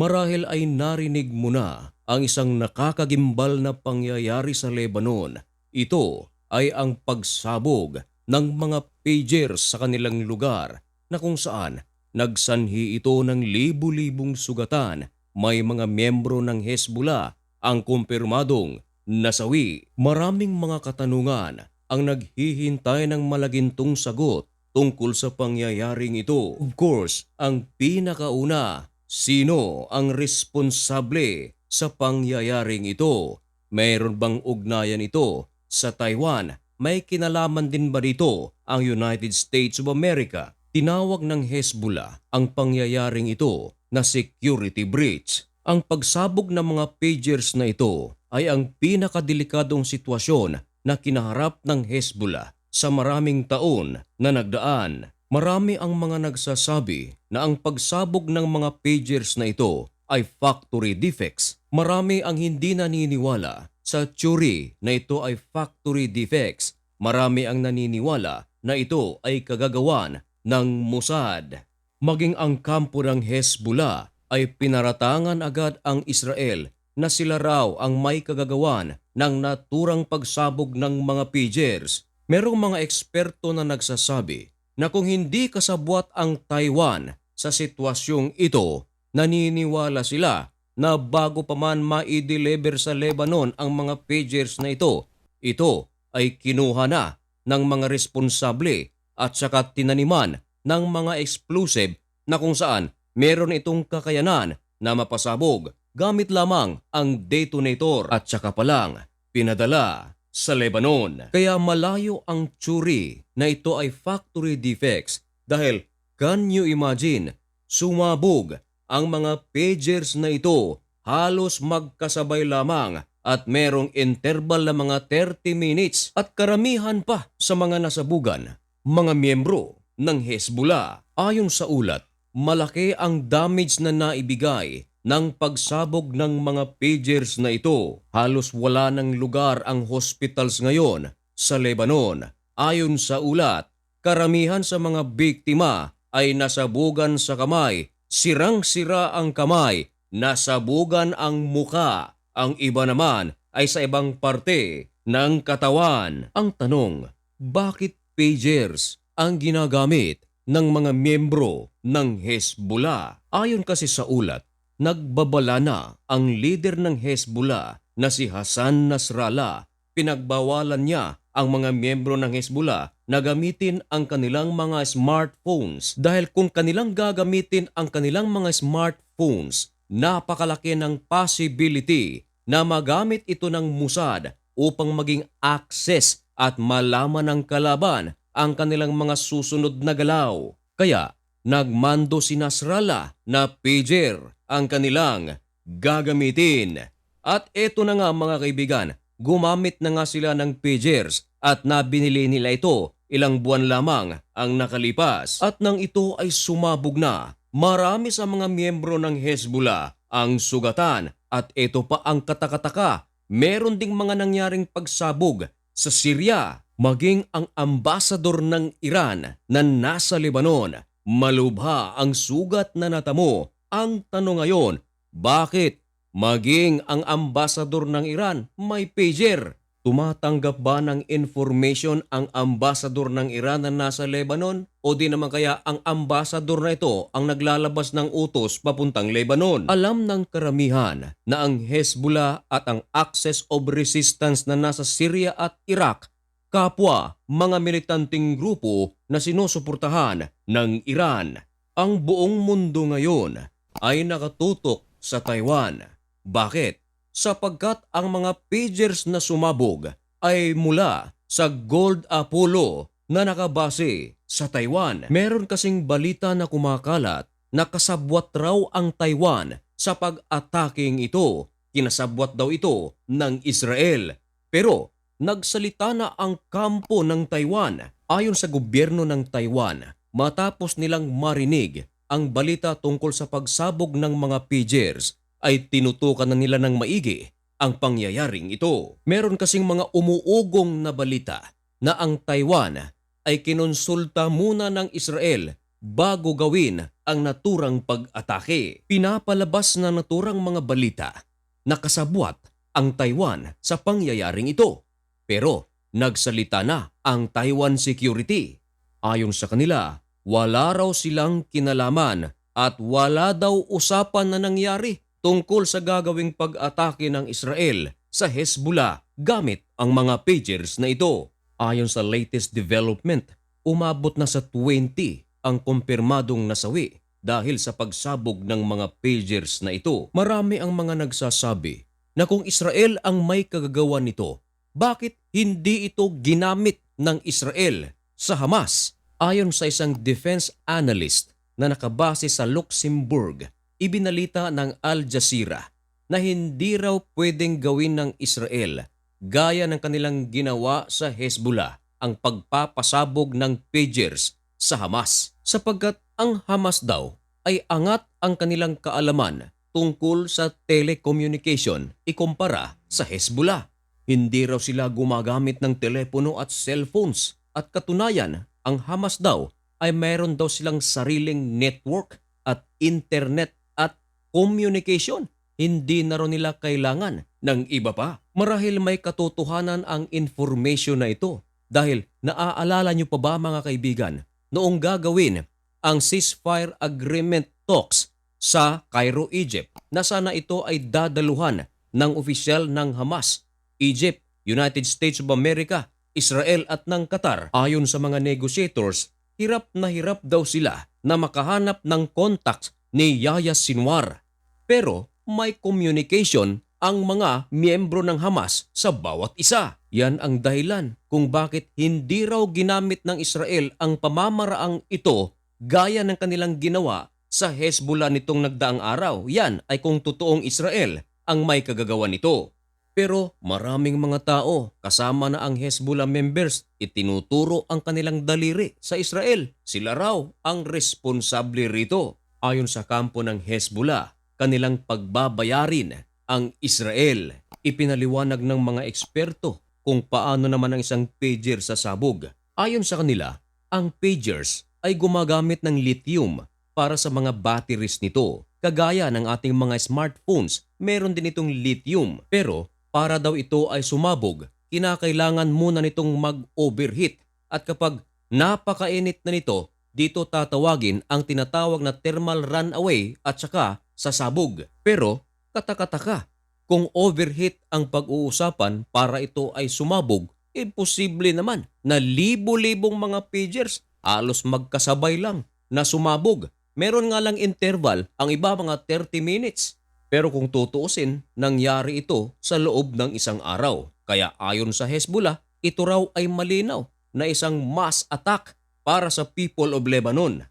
Marahil ay narinig mo na ang isang nakakagimbal na pangyayari sa Lebanon. Ito ay ang pagsabog ng mga pagers sa kanilang lugar na kung saan nagsanhi ito ng libu-libong sugatan. May mga miyembro ng Hezbollah ang kumpirmadong nasawi. Maraming mga katanungan ang naghihintay ng malagintong sagot tungkol sa pangyayaring ito. Of course, ang pinakauna, sino ang responsable sa pangyayaring ito? Mayroon bang ugnayan ito sa Taiwan? May kinalaman din ba dito ang United States of America? Tinawag ng Hezbollah ang pangyayaring ito na security breach. Ang pagsabog ng mga pagers na ito ay ang pinakadelikadong sitwasyon na kinaharap ng Hezbollah sa maraming taon na nagdaan. Marami ang mga nagsasabi na ang pagsabog ng mga pagers na ito ay factory defects. Marami ang hindi naniniwala sa theory na ito ay factory defects. Marami ang naniniwala na ito ay kagagawan ng Mossad. Maging ang kampo ng Hezbollah ay pinaratangan agad ang Israel na sila raw ang may kagagawan ng naturang pagsabog ng mga pagers. Merong mga eksperto na nagsasabi na kung hindi kasabwat ang Taiwan sa sitwasyong ito, naniniwala sila na bago pa man ma-deliver sa Lebanon ang mga pagers na ito, ito ay kinuha na ng mga responsable at saka tinaniman ng mga explosive na kung saan meron itong kakayanan na mapasabog gamit lamang ang detonator. At saka pa lang pinadala sa Lebanon. Kaya malayo ang tsuri na ito ay factory defects dahil can you imagine sumabog ang mga pagers na ito halos magkasabay lamang at merong interval na mga 30 minutes at karamihan pa sa mga nasabugan, mga miyembro ng Hezbollah. Ayon sa ulat, malaki ang damage na naibigay ng pagsabog ng mga pagers na ito. Halos wala ng lugar ang hospitals ngayon sa Lebanon. Ayon sa ulat, karamihan sa mga biktima ay nasabugan sa kamay, sirang-sira ang kamay, nasabugan ang muka, ang iba naman ay sa ibang parte ng katawan. Ang tanong, bakit pagers ang ginagamit ng mga miyembro ng Hezbollah? Ayon kasi sa ulat, nagbabala na ang leader ng Hezbollah na si Hassan Nasrallah. Pinagbawalan niya ang mga miyembro ng Hezbollah na gamitin ang kanilang mga smartphones dahil kung kanilang gagamitin ang kanilang mga smartphones, napakalaki ng possibility na magamit ito ng Mossad upang maging access at malaman ng kalaban ang kanilang mga susunod na galaw. Kaya nagmando si Nasrallah na pager ang kanilang gagamitin. At eto na nga mga kaibigan, gumamit na nga sila ng pagers at nabinili nila ito ilang buwan lamang ang nakalipas. At nang ito ay sumabog na, marami sa mga miyembro ng Hezbollah ang sugatan at ito pa ang katakataka. Meron ding mga nangyaring pagsabog sa Syria maging ang ambasador ng Iran na nasa Lebanon. Malubha ang sugat na natamo. Ang tanong ngayon, bakit maging ang ambasador ng Iran may pager? Tumatanggap ba ng information ang ambasador ng Iran na nasa Lebanon? O di naman kaya ang ambasador na ito ang naglalabas ng utos papuntang Lebanon? Alam ng karamihan na ang Hezbollah at ang Axis of Resistance na nasa Syria at Iraq kapwa mga militanting grupo na sinusuportahan ng Iran. Ang buong mundo ngayon ay nakatutok sa Taiwan. Bakit? sapagkat ang mga pagers na sumabog ay mula sa Gold Apollo na nakabase sa Taiwan. Meron kasing balita na kumakalat na kasabwat raw ang Taiwan sa pag-ataking ito. Kinasabwat daw ito ng Israel. Pero nagsalita na ang kampo ng Taiwan ayon sa gobyerno ng Taiwan matapos nilang marinig ang balita tungkol sa pagsabog ng mga pagers ay tinutukan na nila ng maigi ang pangyayaring ito. Meron kasing mga umuugong na balita na ang Taiwan ay kinonsulta muna ng Israel bago gawin ang naturang pag-atake. Pinapalabas na naturang mga balita na kasabwat ang Taiwan sa pangyayaring ito. Pero nagsalita na ang Taiwan Security. Ayon sa kanila, wala raw silang kinalaman at wala daw usapan na nangyari tungkol sa gagawing pag-atake ng Israel sa Hezbollah gamit ang mga pagers na ito. Ayon sa latest development, umabot na sa 20 ang kumpirmadong nasawi dahil sa pagsabog ng mga pagers na ito. Marami ang mga nagsasabi na kung Israel ang may kagagawa nito, bakit hindi ito ginamit ng Israel sa Hamas? Ayon sa isang defense analyst na nakabase sa Luxembourg, ibinalita ng Al Jazeera na hindi raw pwedeng gawin ng Israel gaya ng kanilang ginawa sa Hezbollah ang pagpapasabog ng pagers sa Hamas sapagkat ang Hamas daw ay angat ang kanilang kaalaman tungkol sa telecommunication ikumpara sa Hezbollah. Hindi raw sila gumagamit ng telepono at cellphones at katunayan ang Hamas daw ay mayroon daw silang sariling network at internet at communication. Hindi na raw nila kailangan ng iba pa. Marahil may katotohanan ang information na ito dahil naaalala nyo pa ba mga kaibigan noong gagawin ang ceasefire agreement talks sa Cairo, Egypt na sana ito ay dadaluhan ng opisyal ng Hamas, Egypt, United States of America, Israel at ng Qatar. Ayon sa mga negotiators, hirap na hirap daw sila na makahanap ng contacts ni Yahya Sinwar. Pero may communication ang mga miyembro ng Hamas sa bawat isa. Yan ang dahilan kung bakit hindi raw ginamit ng Israel ang pamamaraang ito gaya ng kanilang ginawa sa Hezbollah nitong nagdaang araw. Yan ay kung totoong Israel ang may kagagawa nito. Pero maraming mga tao kasama na ang Hezbollah members itinuturo ang kanilang daliri sa Israel. Sila raw ang responsable rito. Ayon sa kampo ng Hezbollah, kanilang pagbabayarin ang Israel. Ipinaliwanag ng mga eksperto kung paano naman ang isang pager sa sabog. Ayon sa kanila, ang pagers ay gumagamit ng lithium para sa mga batteries nito. Kagaya ng ating mga smartphones, meron din itong lithium. Pero para daw ito ay sumabog, kinakailangan muna nitong mag-overheat. At kapag napakainit na nito, dito tatawagin ang tinatawag na thermal runaway at saka sasabog. Pero katakataka, kung overheat ang pag-uusapan para ito ay sumabog, imposible naman na libo-libong mga pagers halos magkasabay lang na sumabog. Meron nga lang interval, ang iba mga 30 minutes. Pero kung tutuusin, nangyari ito sa loob ng isang araw. Kaya ayon sa Hezbollah, ito raw ay malinaw na isang mass attack para sa people of Lebanon.